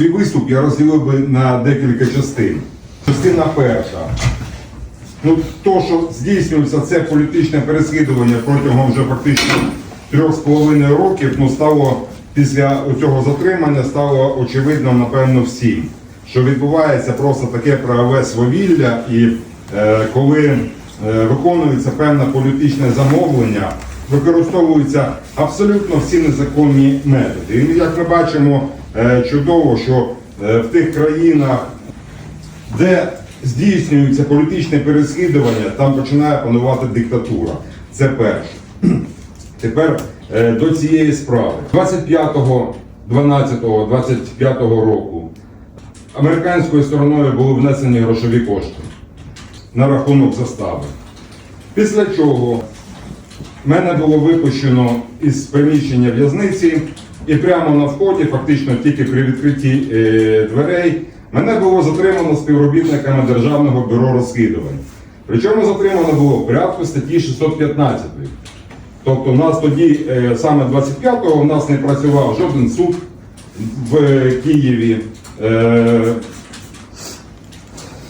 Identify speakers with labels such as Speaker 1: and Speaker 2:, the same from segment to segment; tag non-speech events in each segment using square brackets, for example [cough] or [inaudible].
Speaker 1: свій виступ я розділив би на декілька частин. Частина перша. Ну, то, що здійснюється це політичне переслідування протягом вже фактично трьох з половиною років, ну стало після цього затримання стало очевидно, напевно, всім, що відбувається просто таке правове свавілля, і е, коли е, виконується певне політичне замовлення, використовуються абсолютно всі незаконні методи. І як ми бачимо чудово, що е, в тих країнах, де здійснюється політичне переслідування, там починає панувати диктатура. Це перше. [clears throat] Тепер е, до цієї справи. 25.12.25 року американською стороною були внесені грошові кошти на рахунок застави. Після чого мене було випущено із приміщення в'язниці, і прямо на вході, фактично тільки при відкритті е, дверей, мене було затримано співробітниками Державного бюро розслідувань. Причому затримано було в порядку статті 615. Тобто у нас тоді, е, саме 25-го, у нас не працював жоден суд в е, Києві.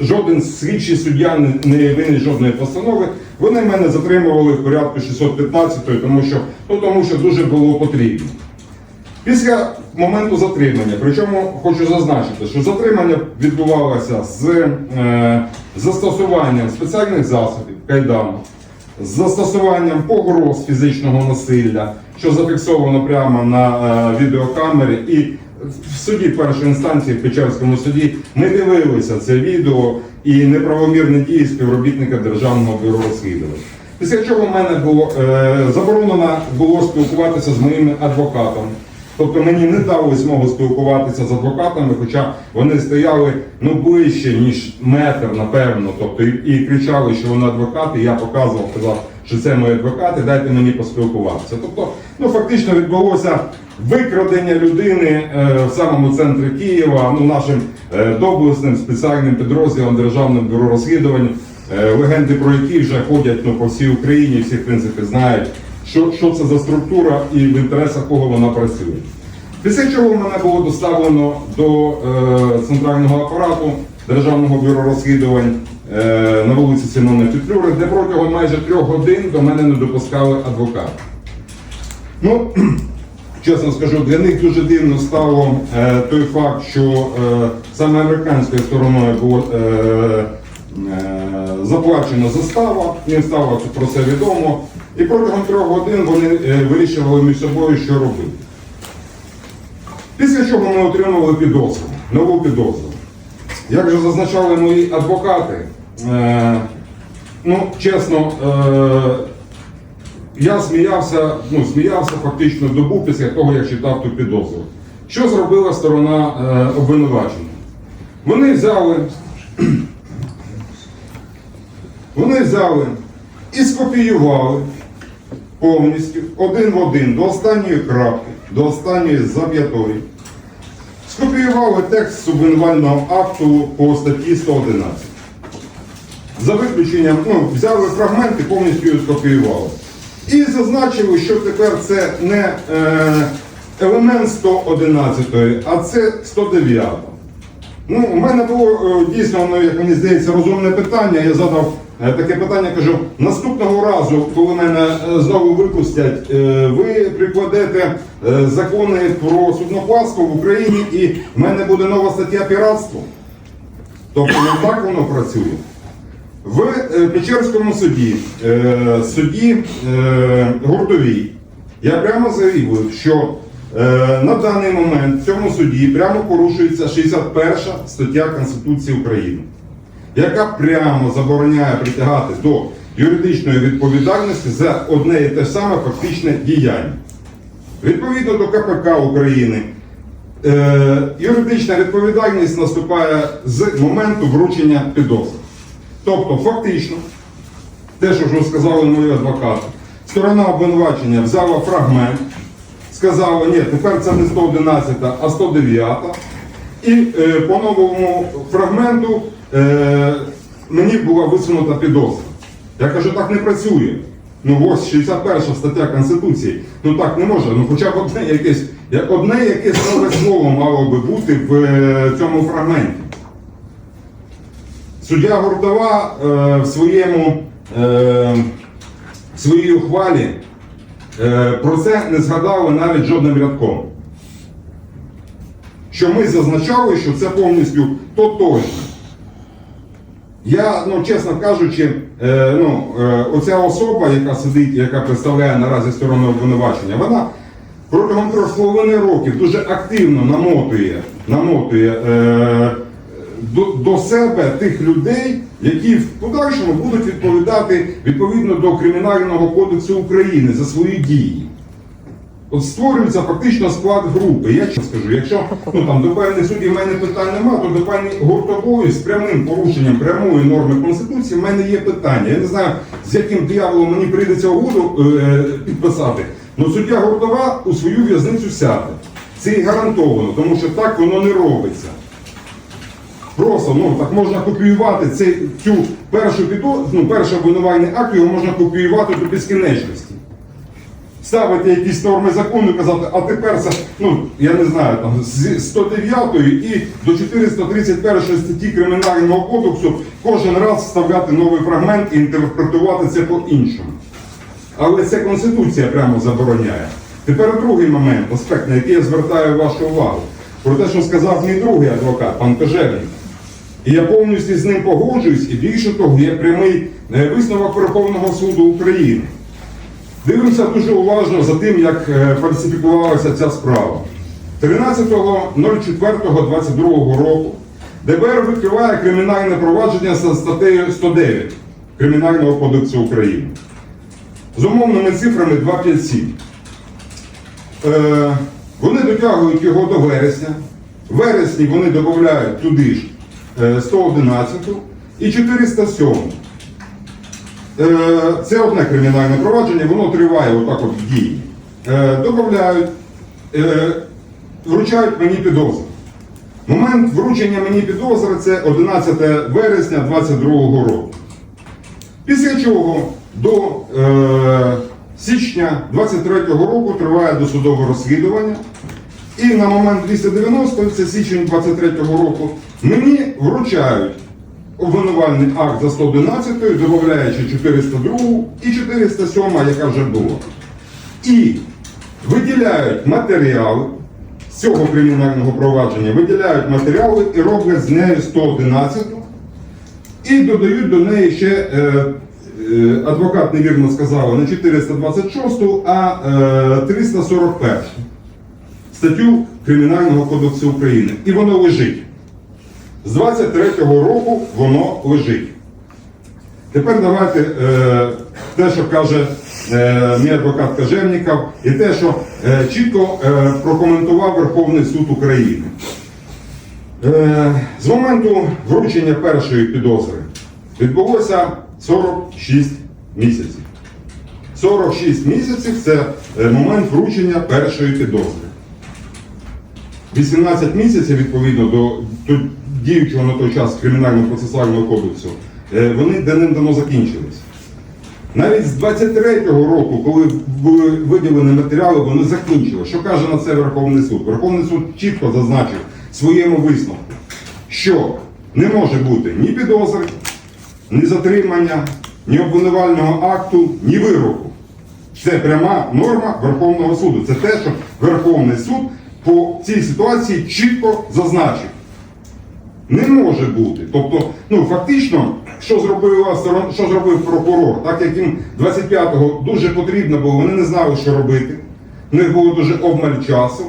Speaker 1: Жоден слідчий суддя не, винен жодної постанови. Вони мене затримували в порядку 615, тому що, ну, тому що дуже було потрібно. Після моменту затримання, причому хочу зазначити, що затримання відбувалося з е, застосуванням спеціальних засобів кайдану, з застосуванням погроз фізичного насилля, що зафіксовано прямо на е, відеокамері. І в суді першої інстанції, в Печерському суді, ми дивилися це відео і неправомірні дії співробітника Державного бюро розслідувань. Після чого в мене було е, заборонено було спілкуватися з моїм адвокатом. Тобто мені не дали змогу спілкуватися з адвокатами, хоча вони стояли ну ближче, ніж метр, напевно. Тобто і, і кричали, що вони адвокати. Я показував, казав, що це мої адвокати, дайте мені поспілкуватися. Тобто, ну фактично відбулося викрадення людини е, в самому центрі Києва, ну нашим е, доблесним спеціальним підрозділом Державного бюро розслідувань, е, легенди про які вже ходять ну, по всій Україні, всі в принципі знають що, що це за структура і в інтересах кого вона працює. Після чого мене було доставлено до е, центрального апарату Державного бюро розслідувань е, на вулиці Сінони Петлюри, де протягом майже трьох годин до мене не допускали адвоката. Ну, [clears throat] чесно скажу, для них дуже дивно стало е, той факт, що е, саме американською стороною було е, заплачена застава, їм стало про це відомо. І протягом трьох годин вони е, вирішували між собою, що робити. Після чого ми отримали підозру, нову підозру. Як же зазначали мої адвокати, е, ну, чесно, е, я сміявся, ну, сміявся фактично добу після того, як читав ту підозру. Що зробила сторона е, обвинувачення? Вони взяли, вони взяли і скопіювали повністю один в один до останньої крапки, до останньої зап'ятої. Скопіювали текст обвинувального акту по статті 111. За виключенням, ну, взяли фрагменти, повністю його скопіювали. І зазначили, що тепер це не е, елемент 111, а це 109. Ну, у мене було е, дійсно, ну, як мені здається, розумне питання. Я задав таке питання, кажу, наступного разу, коли мене е, знову випустять, е, ви прикладете е, закони про судноплавство в Україні і в мене буде нова стаття піратство. Тобто не так воно працює. В Печерському суді, суді Гуртовій, я прямо заявив, що на даний момент в цьому суді прямо порушується 61 стаття Конституції України, яка прямо забороняє притягати до юридичної відповідальності за одне і те саме фактичне діяння. Відповідно до КПК України, е, юридична відповідальність наступає з моменту вручення підозри. Тобто, фактично, те, що вже сказали мої адвокати, сторона обвинувачення взяла фрагмент, сказала, ні, тепер це не 111, а 109. І е, по новому фрагменту е, мені була висунута підозра. Я кажу, так не працює. Ну ось 61 стаття Конституції. Ну так не може. Ну хоча б одне якесь Як Одне якесь нове слово мало би бути в е, цьому фрагменті. Суддя Гордова е, в своєму е, в своїй ухвалі е, про це не згадали навіть жодним рядком. Що ми зазначали, що це повністю тотожно. Я, ну чесно кажучи, е, ну, е, оця особа, яка сидить, яка представляє наразі сторону обвинувачення, вона протягом трьох з половиною років дуже активно намотує, намотує е, до, до себе тих людей, які в подальшому будуть відповідати відповідно до Кримінального кодексу України за свої дії. От створюється фактично склад групи. Я чесно скажу, якщо ну там до певних суддів в мене питань немає, то до пані гуртової з прямим порушенням прямої норми конституції в мене є питання. Я не знаю, з яким дияволом мені прийдеться угоду е, підписати. Ну суддя гуртова у свою в'язницю сяде. Це і гарантовано, тому що так воно не робиться. Просто ну так можна копіювати цей, цю першу підо, ну, перший обвинувальний акт, його можна копіювати до безкінечності ставити якісь норми закону казати, а тепер це, ну, я не знаю, там, з 109 і до 431 статті Кримінального кодексу кожен раз вставляти новий фрагмент і інтерпретувати це по-іншому. Але це Конституція прямо забороняє. Тепер другий момент, аспект, на який я звертаю вашу увагу, про те, що сказав мій другий адвокат, пан Кожевник. І я повністю з ним погоджуюсь, і більше того, є прямий е, висновок Верховного суду України. Дивимося дуже уважно за тим, як е, фальсифікувалася ця справа. 13.04.22 року ДБР відкриває кримінальне провадження за статтею 109 Кримінального кодексу України з умовними цифрами 257. Е, вони дотягують його до вересня. В вересні вони додають туди ж е, 111 і 407. Е, Це одне кримінальне провадження, воно триває отак от в дії. Е, Додають, е, вручають мені підозру. Момент вручення мені підозри це 11 вересня 2022 року. Після чого до е, січня 23-го року триває досудове розслідування. І на момент 290, це січень 23-го року, мені вручають обвинувальний акт за 111, додаючи 402 і 407, яка вже була. І виділяють матеріали з цього кримінального провадження, виділяють матеріали і роблять з нею 111 і додають до неї ще, е, е, адвокат невірно сказав, не 426, а е, 341 статтю Кримінального кодексу України. І воно лежить. З 23-го року воно лежить. Тепер давайте е, те, що каже е, мій адвокат Кажевніков, і те, що е, чітко е, прокоментував Верховний суд України. Е, з моменту вручення першої підозри відбулося 46 місяців. 46 місяців це е, момент вручення першої підозри. 18 місяців відповідно до, до діючого на той час кримінального процесуального кодексу, е, вони давним-давно закінчились. Навіть з 23-го року, коли були виділені матеріали, вони закінчили. Що каже на це Верховний суд? Верховний суд чітко зазначив своєму висновку, що не може бути ні підозри, ні затримання, ні обвинувального акту, ні вироку. Це пряма норма Верховного суду. Це те, що Верховний суд по цій ситуації чітко зазначив. Не може бути. Тобто, ну фактично, що зробила що зробив прокурор, так як їм 25-го дуже потрібно було, вони не знали, що робити. У них було дуже обмаль часу.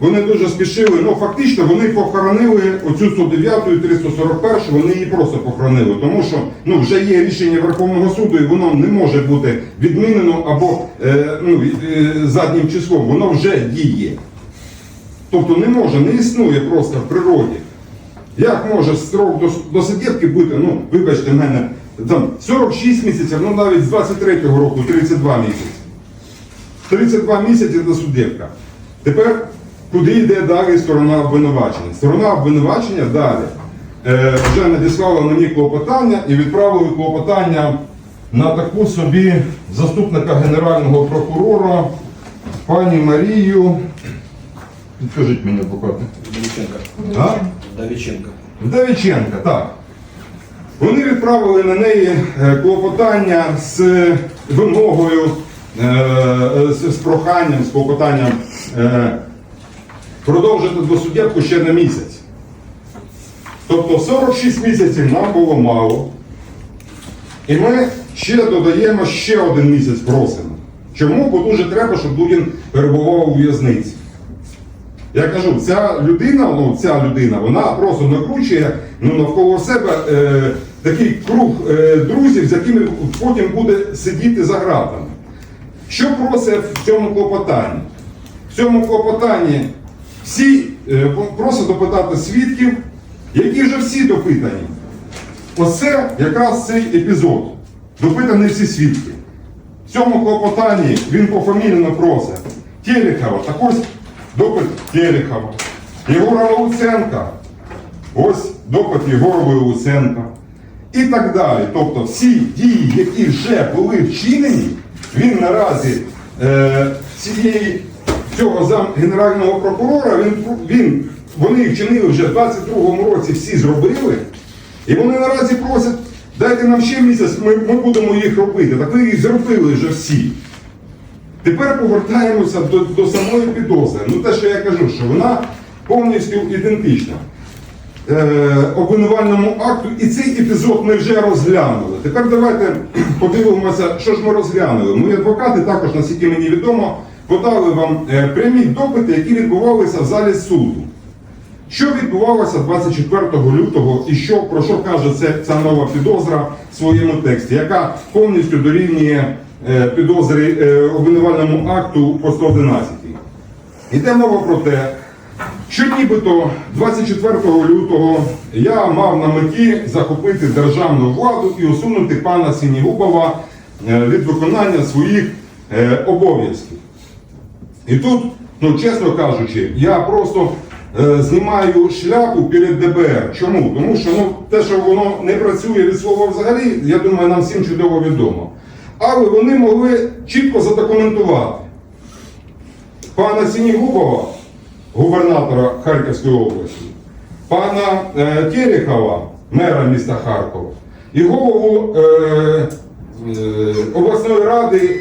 Speaker 1: Вони дуже спішили, ну фактично вони похоронили оцю 109 і 341, вони її просто похоронили, тому що ну, вже є рішення Верховного суду, і воно не може бути відмінено або е, ну, е, заднім числом, воно вже діє. Тобто не може, не існує просто в природі. Як може строк до, до сидітки бути, ну, вибачте мене, там 46 місяців, ну навіть з 23-го року 32 місяці. 32 місяці до суддівка. Тепер куди йде далі сторона обвинувачення? Сторона обвинувачення далі е, вже надіслала мені клопотання і відправили клопотання на таку собі заступника генерального прокурора пані Марію Підкажіть мені адвокати.
Speaker 2: Давиченко.
Speaker 1: А?
Speaker 2: Давиченко.
Speaker 1: Вдовиченка, так. Вони відправили на неї е, клопотання з вимогою, е, з, проханням, з клопотанням е, продовжити досуддя ще на місяць. Тобто 46 місяців нам було мало. І ми ще додаємо ще один місяць просимо. Чому? Бо дуже треба, щоб Дудін перебував у в'язниці. Я кажу, ця людина, ну ця людина, вона просто накручує ну, навколо себе е, такий круг е, друзів, з якими потім буде сидіти за ґратами. Що просить в цьому клопотанні? В цьому клопотанні всі е, просить допитати свідків, які вже всі допитані. Оце якраз цей епізод. Допитані всі свідки. В цьому клопотанні він пофамільно просить Терехова, так ось допит Терехова, Єгора Луценка, ось допит Єгорової Луценка і так далі. Тобто всі дії, які вже були вчинені, він наразі е, цієї цього зам генерального прокурора, він, він, вони їх вчинили вже в 22-му році, всі зробили. І вони наразі просять, дайте нам ще місяць, ми, ми будемо їх робити. Так ви їх зробили вже всі. Тепер повертаємося до, до самої підозри. Ну те, що я кажу, що вона повністю ідентична е, обвинувальному акту, і цей епізод ми вже розглянули. Тепер давайте [clears throat] подивимося, що ж ми розглянули. Мої адвокати також, наскільки мені відомо, подали вам е, прямі допити, які відбувалися в залі суду. Що відбувалося 24 лютого і що, про що каже це, ця нова підозра в своєму тексті, яка повністю дорівнює підозрі е, обвинувальному акту по 111. Йде мова про те, що нібито 24 лютого я мав на меті захопити державну владу і усунути пана Сінігубова е, від виконання своїх е, обов'язків. І тут, ну чесно кажучи, я просто е, знімаю шляпу перед ДБР. Чому? Тому що ну, те, що воно не працює від слова взагалі, я думаю, нам всім чудово відомо. Але вони могли чітко задокументувати. Пана Сінігубова, губернатора Харківської області, пана е, Терехова, мера міста Харкова, і голову е, е, обласної ради